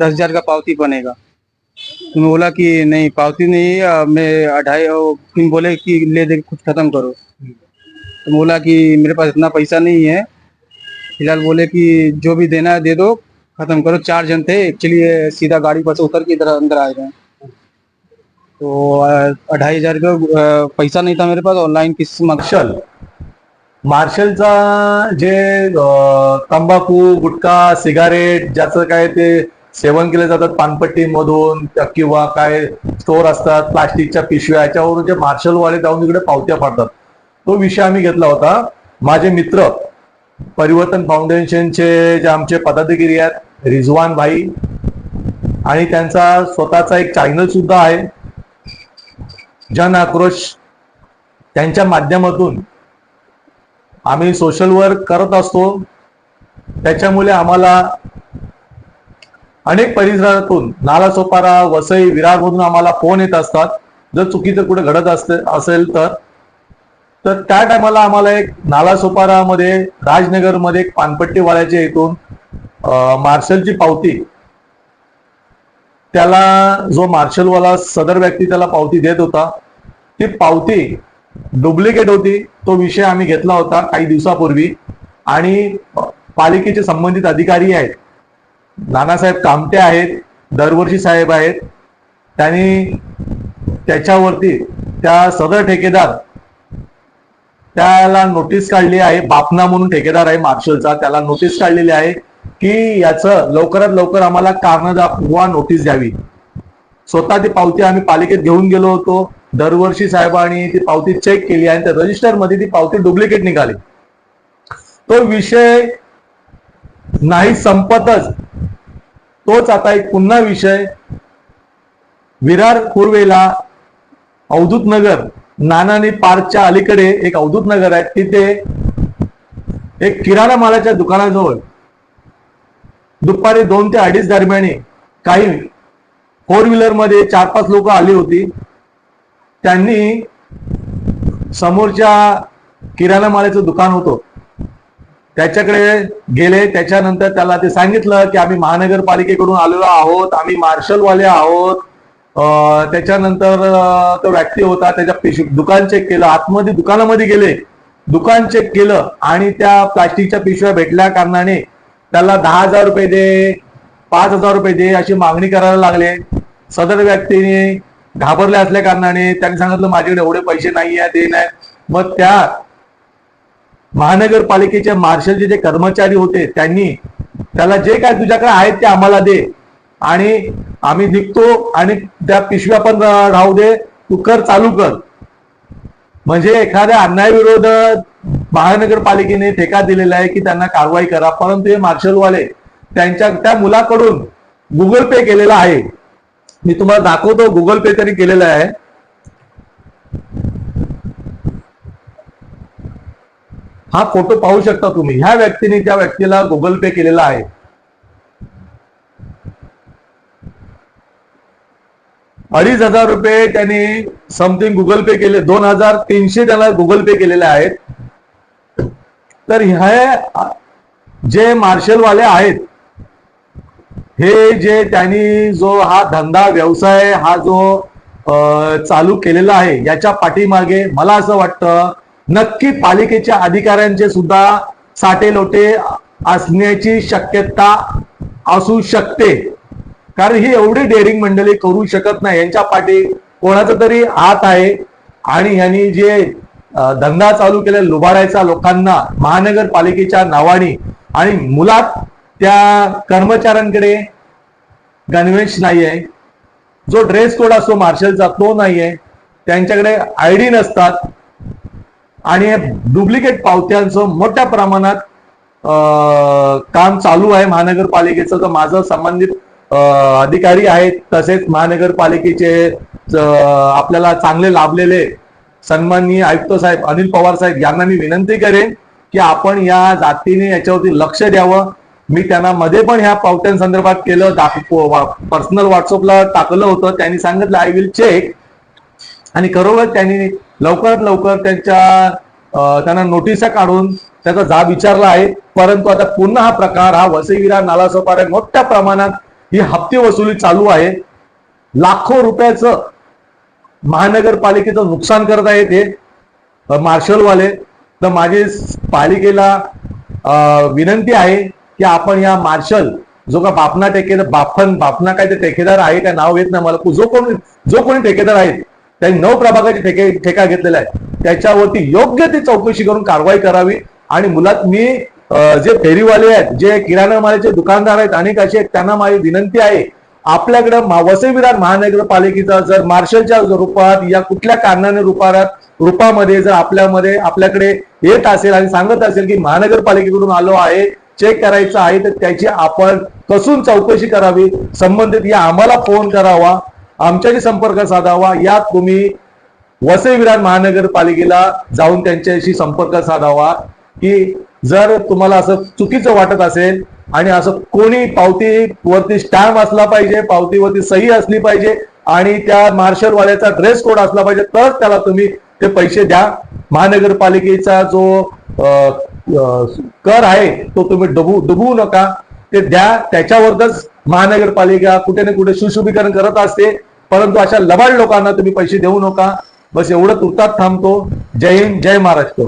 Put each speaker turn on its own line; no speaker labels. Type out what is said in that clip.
दस हज़ार का पावती बनेगा। तो मैं बोला कि नहीं पावती नहीं अ, मैं अढ़ाई फिर बोले कि ले दे कुछ खत्म करो। तो बोला कि मेरे पास इतना पैसा नहीं है। फ़िलहाल बोले कि जो भी देना है दे दो खत्म करो। चार जन थे एक्चुअली सीधा गाड़ी पर से उतर के इधर अंदर आए थे तो अढ़ाई हज़ार का पैसा नहीं था मेरे पास ऑनलाइन किस
मार्शल मार्शलचा जे तंबाखू गुटखा सिगारेट ज्याचं काय सेवन केले जातात पानपट्टीमधून किंवा काय स्टोर असतात प्लास्टिकच्या पिशव्या याच्यावरून जे मार्शलवाले जाऊन तिकडे पावत्या पाडतात तो विषय आम्ही घेतला होता. माझे मित्र परिवर्तन फाउंडेशनचे जे आमचे पदाधिकारी आहेत रिझवान भाई आणि त्यांचा स्वतःचा एक चॅनल सुद्धा आहे. जन आक्रोश त्यांच्या माध्यमातून आम्ही सोशल वर्क करत असतो. त्याच्यामुळे आम्हाला अनेक परिसरातून नालासोपारा वसई विरारमधून आम्हाला फोन येत असतात. जर चुकीचं कुठे घडत असते असेल तर. तर त्या टायमाला आम्हाला एक नालासोपारामध्ये राजनगरमध्ये एक पानपट्टीवाल्याच्या इथून मार्शलची पावती त्याला जो मार्शलवाला सदर व्यक्ती त्याला पावती देत होता ती पावती डुप्लिकेट होती. तो विषय आम्ही घेतला होता काही दिवसापूर्वी. आणि पालिकेचे संबंधित अधिकारी आहेत. नानासाहेब कामटे आहेत दरवर्षी साहेब आहेत. त्यांनी त्याच्यावरती त्या सदर ठेकेदार त्याला नोटीस काढली आहे. बापना म्हणून ठेकेदार आहे मार्शलचा. त्याला नोटीस काढलेली आहे की याचं लवकरात लवकर आम्हाला कारण दाखवा नोटीस द्यावी. स्वतः ती पावती आम्ही पालिकेत घेऊन गेलो होतो. दरवर्षी साहेबांनी ती पावती चेक केली आणि त्या रजिस्टरमध्ये ती पावती डुप्लिकेट निघाली. तो विषय नाही संपतच. तोच आता एक पुन्हा विषय. विरार पूर्वेला अवधूत नगर नानानी पार्कच्या अलीकडे एक अवधूत नगर आहे. तिथे एक किराणा मालाच्या दुकानाजवळ दुपारी दोन ते अडीच दरम्याने काही फोर व्हीलरमध्ये चार पाच लोक आली होती. त्यांनी समोरच्या किराणा मालाचं दुकान होतं. त्याच्याकडे गेले त्याच्यानंतर त्याला ते सांगितलं की आम्ही महानगरपालिकेकडून आलेलो आहोत आम्ही मार्शलवाले आहोत. त्याच्यानंतर तो व्यक्ती होता त्याच्या पिशवी दुकान चेक केलं आतमध्ये दुकानामध्ये गेले. दुकान चेक केलं आणि त्या प्लास्टिकच्या पिशव्या भेटल्या कारणाने त्याला दहा हजार रुपये दे पाच हजार रुपये दे अशी मागणी करायला लागले. सदर व्यक्तीने घाबरले असल्या कारणाने त्यांनी सांगितलं माझ्याकडे एवढे पैसे नाही आहे ते नाही. मग त्या महानगरपालिकेचे मार्शलचे जे कर्मचारी होते त्यांनी त्याला जे काय तुझ्याकडे आहेत ते आम्हाला दे. आणि आम्ही निघतो आणि त्या पिशव्या पण राहू दे. तू कर चालू कर. म्हणजे एखाद्या अन्यायविरोध महानगरपालिकेने ठेका दिलेला आहे की त्यांना कारवाई करा. परंतु हे मार्शलवाले त्यांच्या त्या मुलाकडून गुगल पे केलेला आहे. मी तुम्हाला दाखवतो गुगल पे तरी केलेला आहे. हा फोटो पाहू शकता तुम्ही. ह्या व्यक्तीने त्या व्यक्तीला गुगल पे केलेला आहे. अडीच हजार रुपये त्यांनी समथिंग गुगल पे केले. दोन हजार तीनशे त्याला गुगल पे केलेले आहेत. तर हे जे मार्शलवाले आहेत हे जे त्यांनी जो हा धंदा व्यवसाय हा जो चालू केलेला आहे याच्या पाठीमागे मला असं वाटतं नक्की पालिकेच्या अधिकाऱ्यांचे सुद्धा साठे लोटे असण्याची शक्यता असू शकते. कारण ही एवढी डेअरिंग मंडळी करू शकत नाही. यांच्या पाठी कोणाचा तरी हात आहे. आणि यांनी जे धंदा चालू केला लुबाडायचा लोकांना महानगरपालिकेच्या नावाने आणि मुलात त्या कर्मचाऱ्यांकडे गणवेश नाही आहे जो ड्रेस कोड असतो मार्शलचा तो नाही आहे त्यांच्याकडे आय डी नसतात. आणि डुप्लिकेट पावत्यांचं मोठ्या प्रमाणात काम चालू आहे. महानगरपालिकेचं तर माझं संबंधित अधिकारी आहेत. तसेच महानगरपालिकेचे आपल्याला चांगले लाभलेले सन्माननीय आयुक्त साहेब अनिल पवार साहेब यांना मी विनंती करेन की आपण या जातीने याच्यावरती लक्ष द्यावं. मी त्यांना मध्ये पण ह्या पावत्यांसंदर्भात केलं. पर्सनल व्हॉट्सअपला टाकलं होतं. त्यांनी सांगितलं आय विल चेक आणि खरोखर त्यांनी लवकरात लवकर त्यांच्या त्यांना नोटिसा काढून त्याचा जाब विचारला आहे. परंतु आता पुन्हा हा प्रकार हा वसईविरा नालासोपाऱ्या मोठ्या प्रमाणात ही हप्ते वसुली चालू आहे. लाखो रुपयाचं महानगरपालिकेचं नुकसान करत आहेत हे मार्शलवाले. तर माझी पालिकेला विनंती आहे की आपण या मार्शल जो का बापना ठेकेदार बापन बापना काय ते ठेकेदार आहे काय नाव येत नाही मला जो कोणी जो कोणी ठेकेदार आहेत त्यांनी नऊ प्रभागाची ठेके ठेका घेतलेला आहे त्याच्यावरती योग्य ती चौकशी करून कारवाई करावी. आणि मुलात मी जे फेरीवाले आहेत जे किराणा मालाचे दुकानदार आहेत अनेक असे आहेत त्यांना माझी विनंती आहे आपल्याकडे मा- वसई विरार महानगरपालिकेचा जर मार्शलच्या रूपात या कुठल्या कारणाने रूपात रूपामध्ये जर आपल्यामध्ये आपल्याकडे येत असेल आणि सांगत असेल की महानगरपालिकेकडून आलो आहे चेक करायचं आहे तर त्याची आपण कसून चौकशी करावी. संबंधित या आम्हाला फोन करावा. आमच्याशी संपर्क साधावा. यात तुम्ही वसई विरार महानगरपालिकेला जाऊन त्यांच्याशी संपर्क साधावा. की जर तुम्हाला असं चुकीचं वाटत असेल आणि असं कोणी पावतीवरती स्टॅम्प असला पाहिजे पावतीवरती सही असली पाहिजे आणि त्या मार्शलवाल्याचा ड्रेस कोड असला पाहिजे तर त्याला तुम्ही ते पैसे द्या. महानगरपालिकेचा जो कर आहे तो तुम्ही डुबू डुबवू नका. ते द्या. त्याच्यावरच महानगरपालिका कुठे ना कुठे सुशोभीकरण करत असते परंतु अशा लबाड लोकांना तुम्ही पैसे देऊ नका. बस एवढं तुर्तात थांबतो. जय हिंद जय महाराष्ट्र.